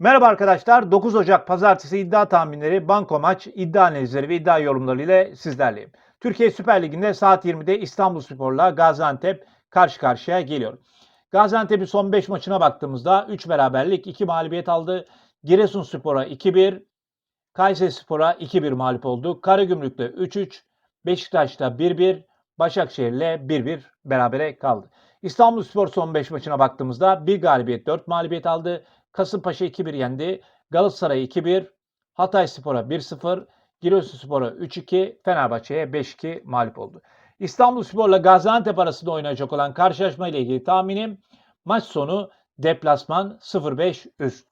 Merhaba arkadaşlar. 9 Ocak Pazartesi iddia tahminleri, banko maç, iddia analizleri ve iddia yorumları ile sizlerleyim. Türkiye Süper Ligi'nde saat 20'de İstanbulspor'la Gaziantep karşı karşıya geliyor. Gaziantep'in son 5 maçına baktığımızda 3 beraberlik, 2 mağlubiyet aldı. Giresunspor'a 2-1, Kayserispor'a 2-1 mağlup oldu. Karagümrük'le 3-3, Beşiktaş'ta 1-1, Başakşehir'le 1-1 berabere kaldı. İstanbulspor son 5 maçına baktığımızda 1 galibiyet 4 mağlubiyet aldı. Kasımpaşa 2-1 yendi. Galatasaray 2-1, Hatayspor'a 1-0, Giresunspor'a 3-2, Fenerbahçe'ye 5-2 mağlup oldu. İstanbulspor'la Gaziantep arasında oynayacak olan karşılaşma ile ilgili tahminim maç sonu deplasman 0-5 üst.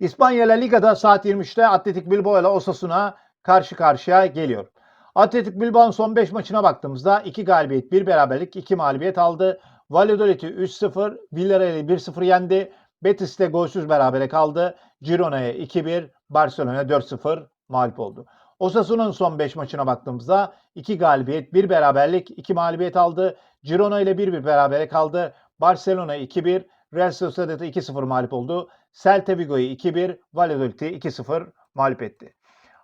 İspanya La Liga'da saat 23'te Atletik Bilbao ile Osasuna karşı karşıya geliyor. Atletik Bilbao'nun son 5 maçına baktığımızda 2 galibiyet, 1 beraberlik, 2 mağlubiyet aldı. Valladolid'i 3-0, Villarreal'i 1-0 yendi. Betis'te golsüz berabere kaldı. Girona'ya 2-1, Barcelona 4-0 mağlup oldu. Osasuna'nın son 5 maçına baktığımızda 2 galibiyet, 1 beraberlik, 2 mağlubiyet aldı. Girona ile 1-1 berabere kaldı. Barcelona 2-1, Real Sociedad'a 2-0 mağlup oldu. Celta Vigo'yu 2-1, Valladolid'i 2-0 mağlup etti.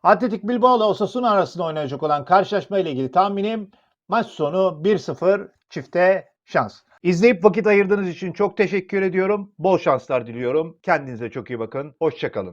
Atletik Bilbao ile Osasuna arasında oynayacak olan karşılaşma ile ilgili tahminim maç sonu 1-0 çifte şans. İzleyip vakit ayırdığınız için çok teşekkür ediyorum. Bol şanslar diliyorum. Kendinize çok iyi bakın. Hoşçakalın.